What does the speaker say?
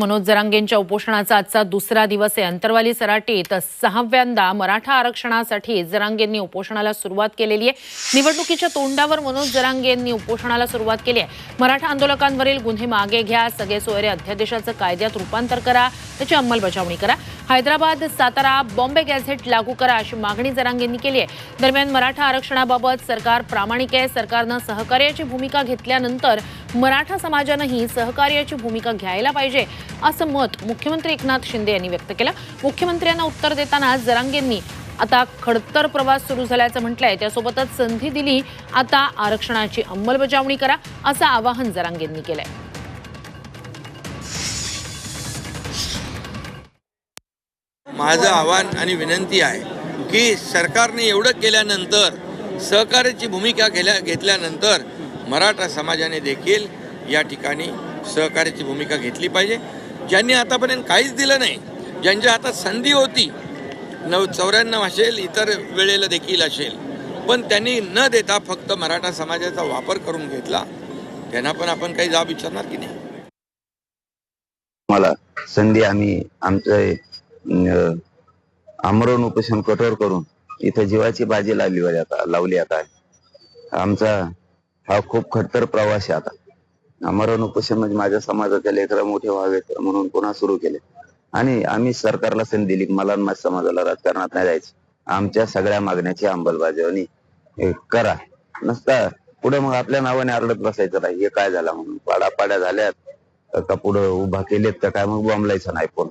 मनोज जरांगेंच्या उपोषणाचा आजचा दुसरा दिवस आहे. अंतरवाली सराटीत सहाव्यांदा मराठा आरक्षणासाठी जरांगेंनी उपोषणाला सुरुवात केलेली आहे. निवडणुकीच्या तोंडावर मनोज जरांगेंनी उपोषणाला सुरुवात केली आहे. मराठा आंदोलकांवरील गुन्हे मागे घ्या सगळे सोयरे अध्यादेशाचं कायद्यात रूपांतर करा त्याची अंमलबजावणी करा. हैदराबाद सातारा बॉम्बे गॅझेट लागू करा अशी मागणी जरांगेंनी केली आहे. दरम्यान मराठा आरक्षणाबाबत सरकार प्रामाणिक आहे. सरकारनं सहकार्याची भूमिका घेतल्यानंतर मराठा समाजानंही सहकार्याची भूमिका घ्यायला पाहिजे असं मत मुख्यमंत्री एकनाथ शिंदे यांनी व्यक्त केलं. मुख्यमंत्र्यांना उत्तर देताना जरांगेंनी आता खडतर प्रवास सुरू झाल्याचं म्हटलंय. त्यासोबतच संधी दिली. आता आरक्षणाची अंमलबजावणी करा असं आवाहन जरांगेंनी केलंय. माझं आव्हान आणि विनंती आहे की सरकारने एवढं केल्यानंतर सहकार्याची भूमिका केल्या घेतल्यानंतर मराठा समाजाने देखील या ठिकाणी सहकार्याची भूमिका घेतली पाहिजे. ज्यांनी आतापर्यंत काहीच दिलं नाही ज्यांच्या हातात संधी होती नव चौऱ्याण्णव असेल इतर वेळेला देखील असेल पण त्यांनी न देता फक्त मराठा समाजाचा वापर करून घेतला त्यांना पण आपण काही जाब विचारणार की नाही? मला संधी आम्ही आमचं आमरण उपोषण कठोर करून इथं जीवाची बाजी लावली आता लावली आता. आमचा हा खूप खडतर प्रवास आहे आता. आमरण उपोषण म्हणजे माझ्या समाजाचे लेकर मोठे व्हावेत म्हणून पुन्हा सुरू केले. आणि आम्ही सरकारला संधी दिली की मला माझ्या समाजाला राजकारणात नाही जायचं. आमच्या सगळ्या मागण्याची अंमलबजावणी हे करा. नसता पुढे मग आपल्या नावाने आरडत बसायचं नाही. हे काय झालं म्हणून? पाडापाड्या झाल्यात. का पुढं उभा केलेत का काय? मग बॉम्बलायचं नाही पण